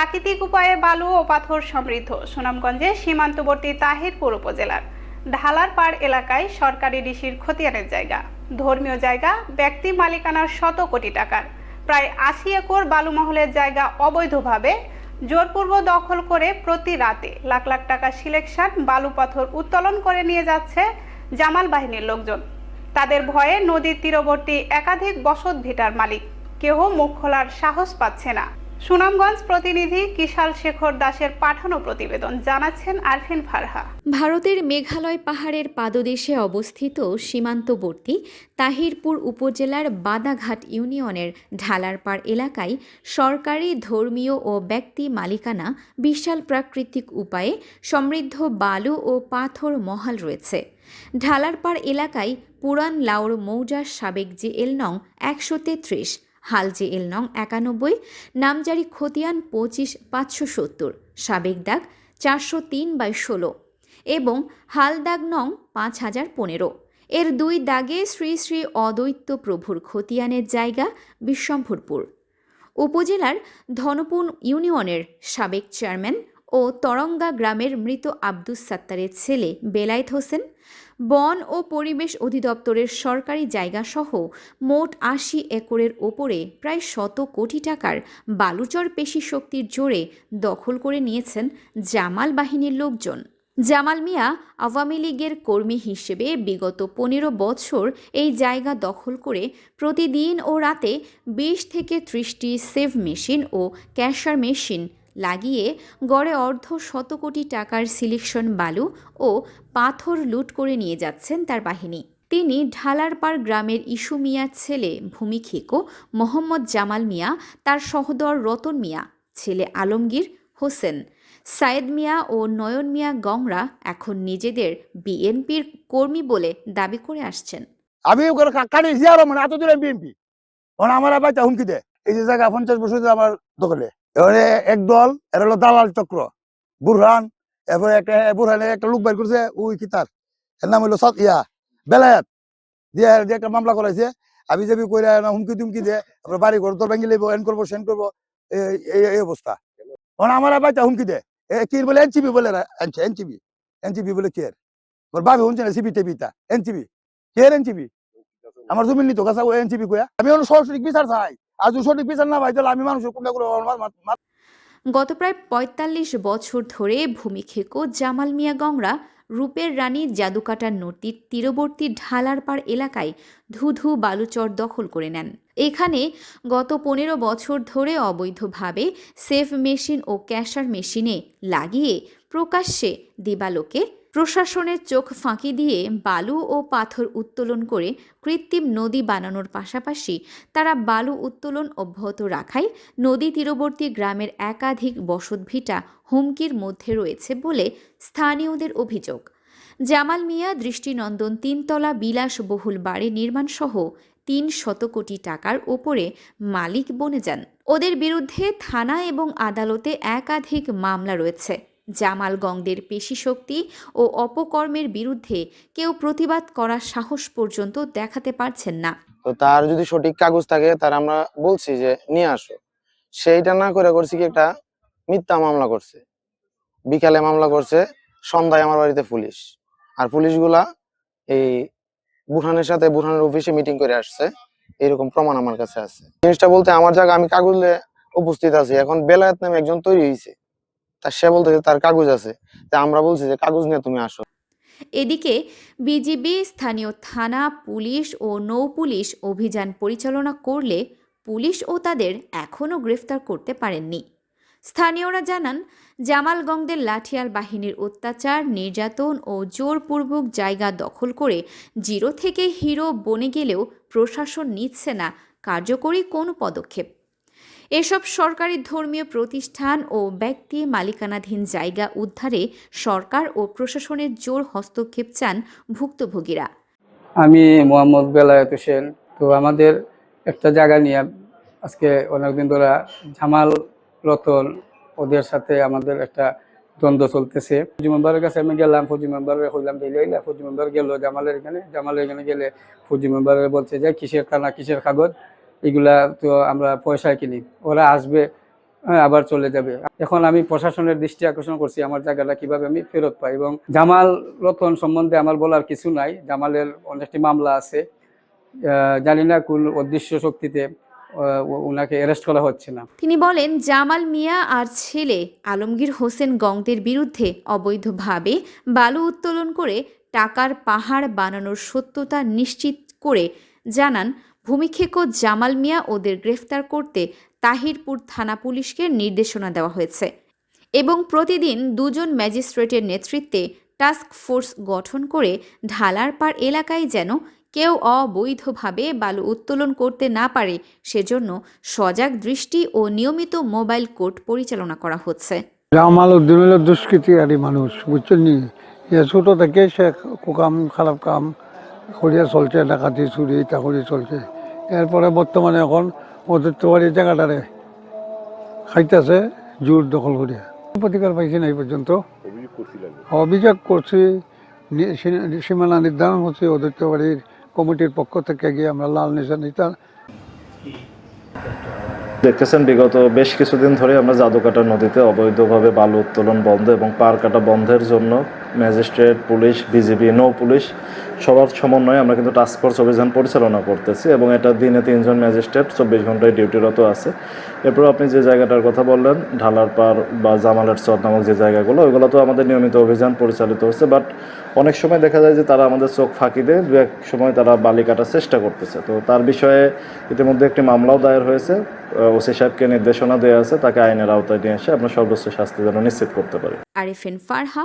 প্রাকৃতিক উপায়ে বালু ও পাথর সমৃদ্ধ। সুনামগঞ্জে সীমান্তবর্তী তাহিরপুর উপজেলার ঢালার পাড় এলাকায় সরকারি ঋষির খতিয়ানের জায়গা। ধর্মীয় জায়গা, ব্যক্তি মালিকানার শত কোটি টাকার। প্রায় আশি একর বালুমহলের জায়গা অবৈধভাবে। জোরপূর্ব দখল করে প্রতি রাতে লাখ লাখ টাকা সিলেকশন, বালু পাথর উত্তোলন করে নিয়ে যাচ্ছে জামাল বাহিনীর লোকজন। তাদের ভয়ে নদীর তীরবর্তী একাধিক বসত ভিটার মালিক। কেহ মুখ খোলার সাহস পাচ্ছে না। সুনামগঞ্জ প্রতিনিধি কিশাল শেখর দাসের পাঠানো প্রতিবেদন জানাচ্ছেন আরফিন ফারহা। ভারতের মেঘালয় পাহাড়ের পাদদেশে অবস্থিত সীমান্তবর্তী তাহিরপুর উপজেলার বাদাঘাট ইউনিয়নের ঢালারপাড় এলাকায় সরকারি ধর্মীয় ও ব্যক্তি মালিকানা বিশাল প্রাকৃতিক উপায়ে সমৃদ্ধ বালু ও পাথর মহাল রয়েছে। ঢালারপাড় এলাকায় পুরান লাউর মৌজার সাবেক জেএল নং একশো তেত্রিশ হাল জেএল নং একানব্বই, নামজারি খতিয়ান পঁচিশ পাঁচশো সত্তর, সাবেক দাগ চারশো তিন বাই ষোলো এবং হাল দাগ নং পাঁচ হাজার পনেরো। এর দুই দাগে শ্রী শ্রী অদ্বৈত প্রভুর খতিয়ানের জায়গা বিশ্বম্ভরপুর। উপজেলার ধনপুন ইউনিয়নের সাবেক চেয়ারম্যান ও তরঙ্গা গ্রামের মৃত আব্দুস সাত্তারের ছেলে বেলায়েত হোসেন বন ও পরিবেশ অধিদপ্তরের সরকারি জায়গাসহ মোট আশি একরের ওপরে প্রায় শত কোটি টাকার বালুচর পেশি শক্তির জোরে দখল করে নিয়েছেন জামাল বাহিনীর লোকজন। জামাল মিয়া আওয়ামী লীগের কর্মী হিসেবে বিগত পনেরো বছর এই জায়গা দখল করে প্রতিদিন ও রাতে বিশ থেকে ত্রিশটি সেভ মেশিন ও ক্যাশার মেশিন লাগিয়ে গড়ে অর্ধ শত কোটি টাকার সিলেকশন বালু ও পাথর লুট করে নিয়ে যাচ্ছেন তার বাহিনী। তিনি ঢালারপাড় গ্রামের ইস্যু মিয়ার ছেলে ভূমি খেকো, মোহাম্মদ জামাল মিয়া, তার সহদর রতন মিয়া, ছেলে আলমগীর হোসেন, সায়েদ মিয়া ও নয়ন মিয়া গংরা এখন নিজেদের বিএনপির কর্মী বলে দাবি করে আসছেন। আমি ওখানে কাটি জিয়ারো মানে এত দূরে বিএনপি আমার আবার হুমকি দে এই যে জায়গা পঞ্চাশ বছর আমার দখলে। এবারে এক দল, এর হলো দালাল চক্র। বুরহান, এরপরে একটা বুরহানে একটা লোক বের করছে, ওই কি এর নাম হলো ইয়া, বেলায়াত। দিয়ে দিয়ে একটা মামলা করাইছে। আমি যাবি কইরা হুমকি তুমকি দিয়ে, তারপরে বাড়ি ঘর তোর ভেঙে লেবো এন করব সেন করব এই অবস্থা। ওখানে আমার আবার হুমকি দে কি বলে? এনসিবি বলে আনছে এনসিবি এনসিবি বলে কে ওর বাবি শুনছে না সিবি টেবিটা এনসিবি কে এনসিবি আমার জমি নিত কাছে ও এনসিবি কইয়া আমি অন্য সঠিক বিচার চাই। বিচার না ভাই, তাহলে আমি কোনটা করে গত প্রায় পঁয়তাল্লিশ বছর ধরে ভূমি খেকো জামাল মিয়া গংরা রূপের রানী জাদুকাটার নদীর তীরবর্তী ঢালার ঢালারপাড় এলাকায় ধুধু বালুচর দখল করে নেন। এখানে গত পনেরো বছর ধরে অবৈধভাবে সেফ মেশিন ও ক্যাশার মেশিনে লাগিয়ে প্রকাশ্যে দিবালোকে প্রশাসনের চোখ ফাঁকি দিয়ে বালু ও পাথর উত্তোলন করে কৃত্রিম নদী বানানোর পাশাপাশি তারা বালু উত্তোলন অব্যাহত রাখায় নদী তীরবর্তী গ্রামের একাধিক বসতভিটা হুমকির মধ্যে রয়েছে বলে স্থানীয়দের অভিযোগ। জামাল মিয়া, দৃষ্টিনন্দন তিনতলা বিলাসবহুল বাড়ি নির্মাণসহ তিন শত কোটি টাকার ওপরে মালিক বনে যান। ওদের বিরুদ্ধে থানা এবং আদালতে একাধিক মামলা রয়েছে। জামালগংদের পেশিশক্তি ও অপকর্মের বিরুদ্ধে কেউ প্রতিবাদ করার সাহস পর্যন্ত দেখাতে পারছেন না। তো তার যদি সঠিক কাগজ থাকে, তার আমরা বলছি যে, নিয়ে আসো। সেইটা না করে করছি কি একটা মিথ্যা মামলা করছে। বিকালে মামলা করছে, সন্ধ্যায় আমার বাড়িতে পুলিশ। আর পুলিশগুলা এই বুরহানের সাথে বুরহানের অফিসে মিটিং করে আসছে। এরকম প্রমাণ আমার কাছে আছে। জিনিসটা বলতে আমার জায়গা আমি কাগজে উপস্থিত আছি। এখন বেলায়েত নামে একজন তৈরি হয়েছে তা সে বলতেছে, তার কাগজ আছে। তা আমরা বলছি যে, কাগজ নিয়ে তুমি আসো। এদিকে বিজিবি, স্থানীয় থানা, পুলিশ ও নৌ পুলিশ অভিযান পরিচালনা করলে পুলিশ ও তাদের এখনও গ্রেফতার করতে পারেননি। স্থানীয়রা জানান জামালগংদের লাঠিয়াল বাহিনীর অত্যাচার, নির্যাতন ও জোরপূর্বক জায়গা দখল করে জিরো থেকে হিরো বনে গেলেও প্রশাসন নিচ্ছে না। কার্যকরী কোনো পদক্ষেপ এসব সরকারি ধর্মীয় প্রতিষ্ঠান ও ব্যক্তি মালিকানাধীন জায়গা উদ্ধারে সরকার ও প্রশাসনের জোর হস্তক্ষেপ চান ভুক্তভোগীরা। আমি মোহাম্মদ বেলায়েত হোসেন। তো আমাদের একটা জায়গা নিয়ে আজকে অনেকদিন ধরে জামাল রতন ওদের সাথে আমাদের একটা দ্বন্দ্ব চলতেছে। ফৌজি মেম্বারের কাছে আমি গেলাম, ফৌজি মেম্বারে হইলাম হইলা ফৌজি মেম্বার গেলো জামালের এখানে। জামালের এখানে গেলে ফৌজি মেম্বারে বলছে যে, কিসের কানা কিসের কাগজ? এগুলা তো আমরা পয়সায় কিনি। ওরা আসবে হ্যাঁ, আবার চলে যাবে। এখন আমি প্রশাসনের দৃষ্টি আকর্ষণ করছি আমার জায়গাটা কীভাবে আমি ফেরত পাই এবং জামাল রতন সম্বন্ধে আমার বলার কিছু নাই। জামালের অনেকটি মামলা আছে। জানি না কোন অদৃশ্য শক্তিতে ওনাকে অ্যারেস্ট করা হচ্ছে না। তিনি বলেন জামাল মিয়া আর ছেলে আলমগীর হোসেন গংদের বিরুদ্ধে অবৈধভাবে বালু উত্তোলন করে টাকার পাহাড় বানানোর সত্যতা নিশ্চিত করে জানান ভূমিক্ষেক জামাল মিয়া ওদের গ্রেফতার করতে তাহিরপুর থানা পুলিশকে নির্দেশনা দেওয়া হয়েছে এবং প্রতিদিন দুজন ম্যাজিস্ট্রেটের নেতৃত্বে টাস্ক ফোর্স গঠন করে ঢালার ঢালারপাড় এলাকায় যেন কেউ অবৈধভাবে বালু উত্তোলন করতে না পারে সেজন্য সজাগ দৃষ্টি ও নিয়মিত মোবাইল কোর্ট পরিচালনা করা হচ্ছে। জামাল মানুষ, বুঝছেন ছোট থেকে সে খারাপ কাম করিয়া চলছে ডাকাতি চুরি ইটা করে চলছে। এরপরে বর্তমানে এখন ওদের তো বাড়ির জায়গাটারে খাইতেছে জোর দখল করিয়া প্রতিকার পাইছি না এই পর্যন্ত। অভিযোগ করছি সীমানা নির্ধারণ হচ্ছে ওদের তো বাড়ির কমিটির পক্ষ থেকে গিয়ে আমরা লাল নিশান নিতাম দেখতেছেন বিগত বেশ কিছুদিন ধরে আমরা জাদুকাটা নদীতে অবৈধভাবে বালু উত্তোলন বন্ধ এবং পার কাটা বন্ধের জন্য ম্যাজিস্ট্রেট, পুলিশ, বিজিবি, নৌ পুলিশ, সবার সমন্বয়ে আমরা কিন্তু টাস্ক ফোর্স অভিযান পরিচালনা করতেছি এবং এটা দিনে তিনজন ম্যাজিস্ট্রেট, চব্বিশ ঘন্টায় ডিউটিরত আছে। এরপর আপনি যে জায়গাটার কথা বললেন ঢালার পার বা জামালের চর নামক যে জায়গাগুলো, ওইগুলো তো আমাদের নিয়মিত অভিযান পরিচালিত হচ্ছে বাট অনেক সময় দেখা যায় যে তারা আমাদের চোখ ফাঁকি দিয়ে, দু এক সময় তারা বালি কাটার চেষ্টা করতেছে। তো তার বিষয়ে ইতিমধ্যে একটি মামলাও দায়ের হয়েছে ওসি সাহেবকে নির্দেশনা দেওয়া আছে, তাকে আইনের আওতায় নিয়ে এসে আপনার সর্বোচ্চ শাস্তি যেন নিশ্চিত করতে পারে। Arifin Farha